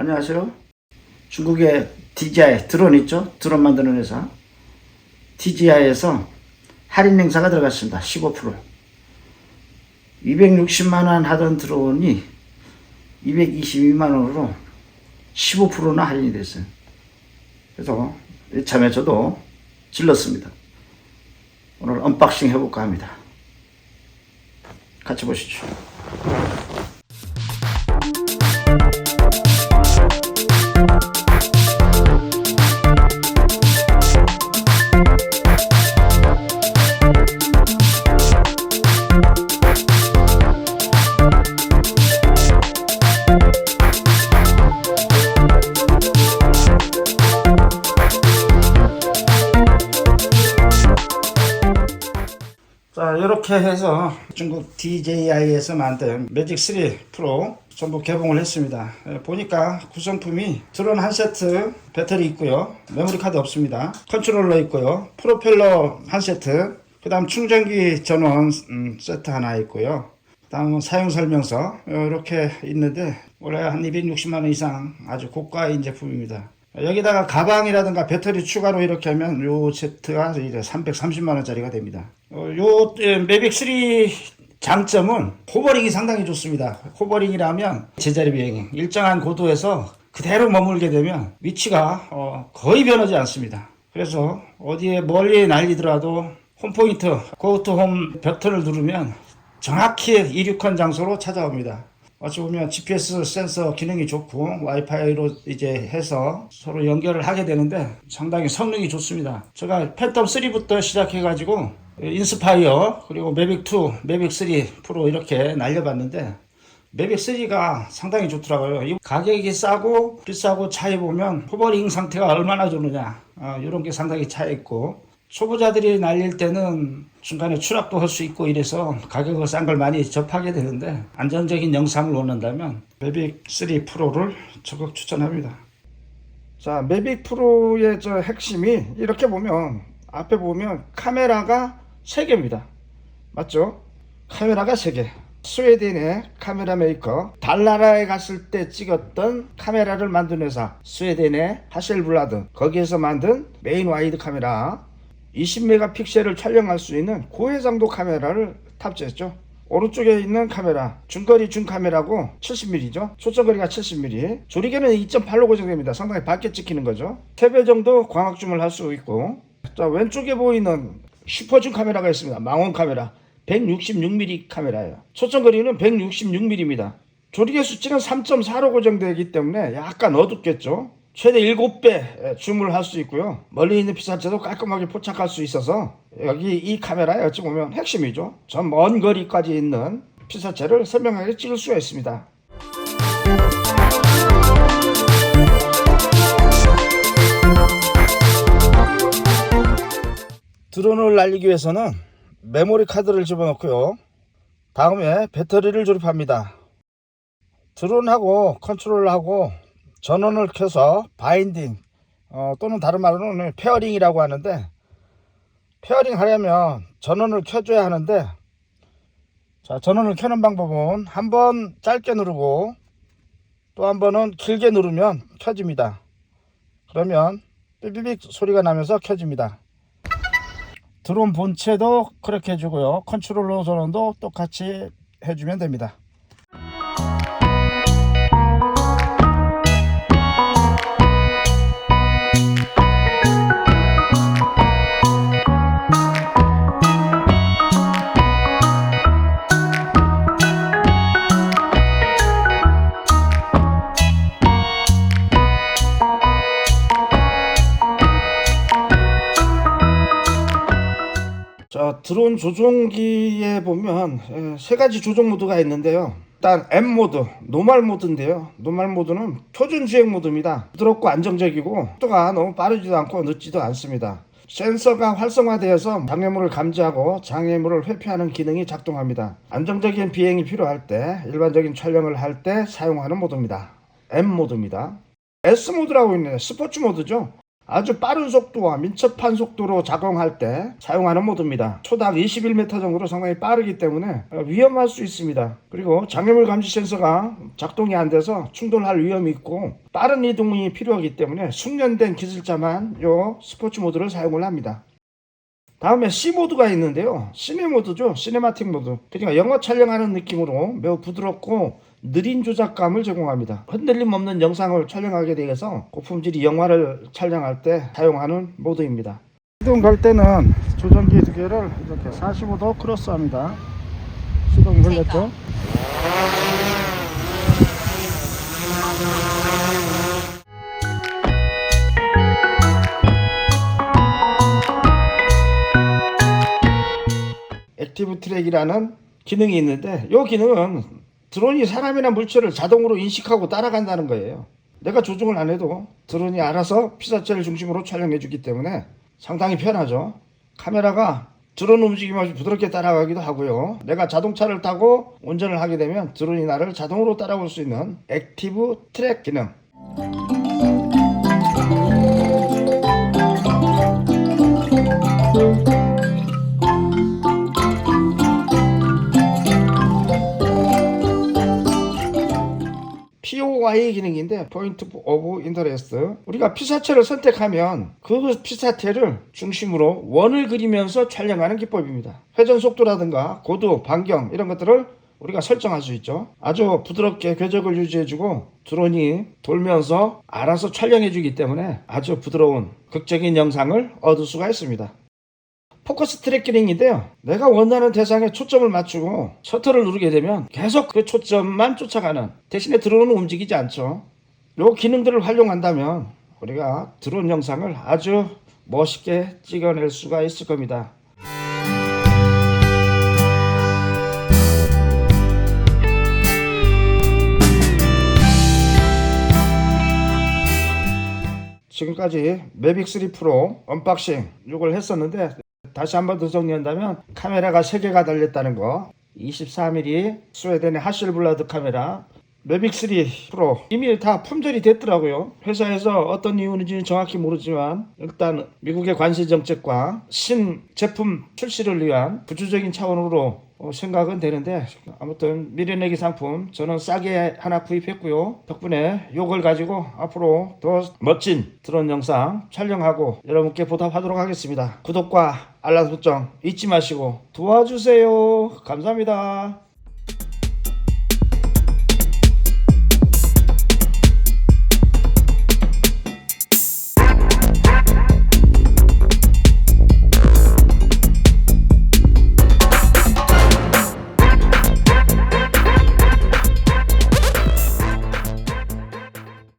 안녕하세요. 중국의 DJI 드론 있죠? 드론 만드는 회사. DJI에서 할인 행사가 들어갔습니다. 15%. 260만 원 하던 드론이 222만 원으로 15%나 할인이 됐어요. 그래서 이참에 저도 질렀습니다. 오늘 언박싱 해볼까 합니다. 같이 보시죠. 이렇게 해서 중국 DJI에서 만든 매직 3 프로 전부 개봉을 했습니다. 예, 보니까 구성품이 드론 한 세트, 배터리 있고요. 메모리 카드 없습니다. 컨트롤러 있고요. 프로펠러 한 세트, 그 다음 충전기 전원 음, 세트 하나 있고요. 그 다음 사용 설명서 이렇게 있는데 원래 한 260만 원 이상 아주 고가인 제품입니다. 여기다가 가방이라든가 배터리 추가로 이렇게 하면 요 세트가 이제 330만 원짜리가 됩니다. 어, 요 예, 매빅 3 장점은 호버링이 상당히 좋습니다. 호버링이라면 제자리 비행 일정한 고도에서 그대로 머물게 되면 위치가 어, 거의 변하지 않습니다. 그래서 어디에 멀리 날리더라도 홈포인트 고투 홈 버튼을 누르면 정확히 이륙한 장소로 찾아옵니다. 어찌 보면 GPS 센서 기능이 좋고 와이파이로 이제 해서 서로 연결을 하게 되는데 상당히 성능이 좋습니다. 제가 팬텀 3부터 시작해가지고 인스파이어 그리고 매빅 2, 매빅 3 프로 이렇게 날려봤는데 매빅 3가 상당히 좋더라고요. 이 가격이 싸고 비싸고 차이 보면 호버링 상태가 얼마나 좋느냐 아, 이런 게 상당히 차이 있고 초보자들이 날릴 때는 중간에 추락도 할 수 있고 이래서 가격을 싼 걸 많이 접하게 되는데 안정적인 영상을 원한다면 매빅 3 프로를 적극 추천합니다. 자, 매빅 프로의 저 핵심이 이렇게 보면 앞에 보면 카메라가 3개입니다. 맞죠? 카메라가 3개. 스웨덴의 카메라 메이커 달나라에 갔을 때 찍었던 카메라를 만든 회사 스웨덴의 하셀블라드 거기에서 만든 메인 와이드 카메라 20메가픽셀을 촬영할 수 있는 고해상도 카메라를 탑재했죠. 오른쪽에 있는 카메라 중거리 중 카메라고 70mm죠. 초점거리가 70mm. 조리개는 2.8로 고정됩니다. 상당히 밝게 찍히는 거죠. 3배 정도 광학 줌을 할 수 있고 자 왼쪽에 보이는 슈퍼줌 카메라가 있습니다. 망원 카메라 166mm 카메라예요. 초점 거리는 166mm입니다. 조리개 수치는 3.4로 고정되기 때문에 약간 어둡겠죠. 최대 7배 줌을 할 수 있고요. 멀리 있는 피사체도 깔끔하게 포착할 수 있어서 여기 이 카메라에 어찌 보면 핵심이죠. 저먼 거리까지 있는 피사체를 선명하게 찍을 수가 있습니다. 드론을 날리기 위해서는 메모리 카드를 집어넣고요. 다음에 배터리를 조립합니다. 드론하고 컨트롤하고 전원을 켜서 바인딩 어, 또는 다른 말로는 페어링이라고 하는데 페어링 하려면 전원을 켜줘야 하는데 자 전원을 켜는 방법은 한 번 짧게 누르고 또 한 번은 길게 누르면 켜집니다. 그러면 삐삐빅 소리가 나면서 켜집니다. 드론 본체도 그렇게 해주고요. 컨트롤러 전원도 똑같이 해주면 됩니다. 자, 드론 조종기에 보면 에, 세 가지 조종 모드가 있는데요. 일단 M 모드, 노멀 모드인데요. 노멀 모드는 표준 주행 모드입니다. 부드럽고 안정적이고 속도가 너무 빠르지도 않고 늦지도 않습니다. 센서가 활성화되어서 장애물을 감지하고 장애물을 회피하는 기능이 작동합니다. 안정적인 비행이 필요할 때, 일반적인 촬영을 할 때 사용하는 모드입니다. M 모드입니다. S 모드라고 있네요. 스포츠 모드죠. 아주 빠른 속도와 민첩한 속도로 작용할 때 사용하는 모드입니다. 초당 21m 정도로 상당히 빠르기 때문에 위험할 수 있습니다. 그리고 장애물 감지 센서가 작동이 안 돼서 충돌할 위험이 있고 빠른 이동이 필요하기 때문에 숙련된 기술자만 요 스포츠 모드를 사용을 합니다. 다음에 C 모드가 있는데요. 시네 모드죠. 시네마틱 모드. 그러니까 영화 촬영하는 느낌으로 매우 부드럽고 느린 조작감을 제공합니다. 흔들림 없는 영상을 촬영하게 되어서 고품질이 영화를 촬영할 때 사용하는 모드입니다. 시동 걸 때는 조정기 두 개를 이렇게 45도 크로스합니다. 시동이 걸렸죠? 액티브 트랙이라는 기능이 있는데 이 기능은 드론이 사람이나 물체를 자동으로 인식하고 따라간다는 거예요. 내가 조종을 안 해도 드론이 알아서 피사체를 중심으로 촬영해 주기 때문에 상당히 편하죠. 카메라가 드론 움직임을 부드럽게 따라가기도 하고요. 내가 자동차를 타고 운전을 하게 되면 드론이 나를 자동으로 따라올 수 있는 액티브 트랙 기능. POI 기능인데 포인트 오브 인터레스트 우리가 피사체를 선택하면 그 피사체를 중심으로 원을 그리면서 촬영하는 기법입니다. 회전 속도라든가 고도 반경 이런 것들을 우리가 설정할 수 있죠. 아주 부드럽게 궤적을 유지해주고 드론이 돌면서 알아서 촬영해주기 때문에 아주 부드러운 극적인 영상을 얻을 수가 있습니다 포커스 트래킹인데요. 내가 원하는 대상에 초점을 맞추고 셔터를 누르게 되면 계속 그 초점만 쫓아가는 대신에 드론은 움직이지 않죠. 요 기능들을 활용한다면 우리가 드론 영상을 아주 멋있게 찍어낼 수가 있을 겁니다. 지금까지 매빅 3 프로 언박싱 이걸 했었는데 다시 한 번 더 정리한다면 카메라가 3개가 달렸다는 거. 24mm 스웨덴의 하실블라드 카메라. 매빅 3 프로. 이미 다 품절이 됐더라고요. 회사에서 어떤 이유인지는 정확히 모르지만 일단 미국의 관세 정책과 신 제품 출시를 위한 부주적인 차원으로 어, 생각은 되는데 아무튼 미래내기 상품 저는 싸게 하나 구입했고요. 덕분에 요걸 가지고 앞으로 더 멋진 드론 영상 촬영하고 여러분께 보답하도록 하겠습니다. 구독과 알람 설정 잊지 마시고 도와주세요. 감사합니다